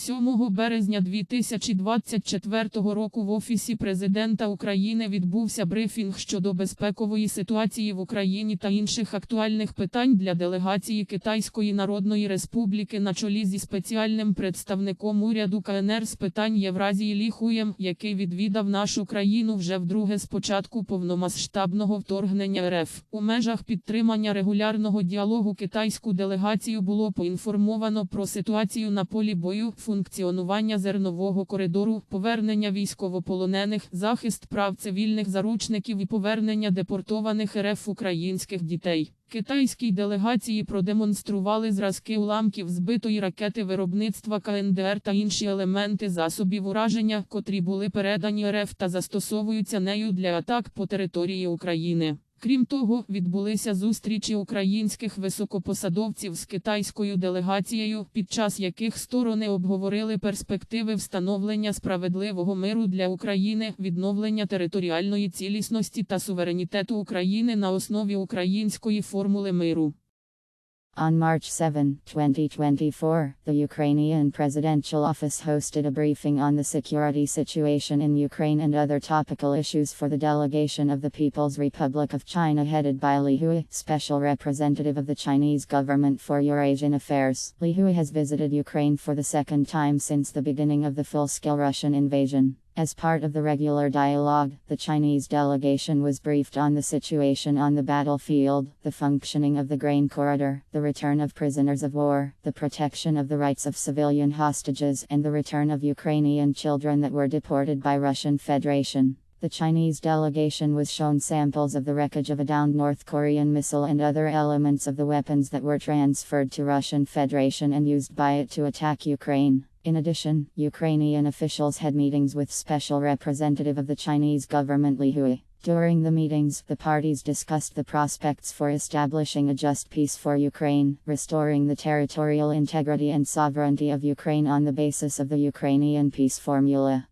7 березня 2024 року в Офісі президента України відбувся брифінг щодо безпекової ситуації в Україні та інших актуальних питань для делегації Китайської Народної Республіки на чолі зі спеціальним представником уряду КНР з питань Євразії Ліхуєм, який відвідав нашу країну вже вдруге з початку повномасштабного вторгнення РФ. У межах підтримання регулярного діалогу китайську делегацію було поінформовано про ситуацію на полі бою, функціонування зернового коридору, повернення військовополонених, захист прав цивільних заручників і повернення депортованих РФ українських дітей. Китайській делегації продемонстрували зразки уламків збитої ракети виробництва КНДР та інші елементи засобів ураження, котрі були передані РФ та застосовуються нею для атак по території України. Крім того, відбулися зустрічі українських високопосадовців з китайською делегацією, під час яких сторони обговорили перспективи встановлення справедливого миру для України, відновлення територіальної цілісності та суверенітету України на основі української формули миру. On March 7, 2024, the Ukrainian Presidential Office hosted a briefing on the security situation in Ukraine and other topical issues for the delegation of the People's Republic of China headed by Li Hui, Special Representative of the Chinese government for Eurasian Affairs. Li Hui has visited Ukraine for the second time since the beginning of the full-scale Russian invasion. As part of the regular dialogue, the Chinese delegation was briefed on the situation on the battlefield, the functioning of the grain corridor, the return of prisoners of war, the protection of the rights of civilian hostages, and the return of Ukrainian children that were deported by Russian Federation. The Chinese delegation was shown samples of the wreckage of a downed North Korean missile and other elements of the weapons that were transferred to Russian Federation and used by it to attack Ukraine. In addition, Ukrainian officials had meetings with special representative of the Chinese government Li Hui. During the meetings, the parties discussed the prospects for establishing a just peace for Ukraine, restoring the territorial integrity and sovereignty of Ukraine on the basis of the Ukrainian peace formula,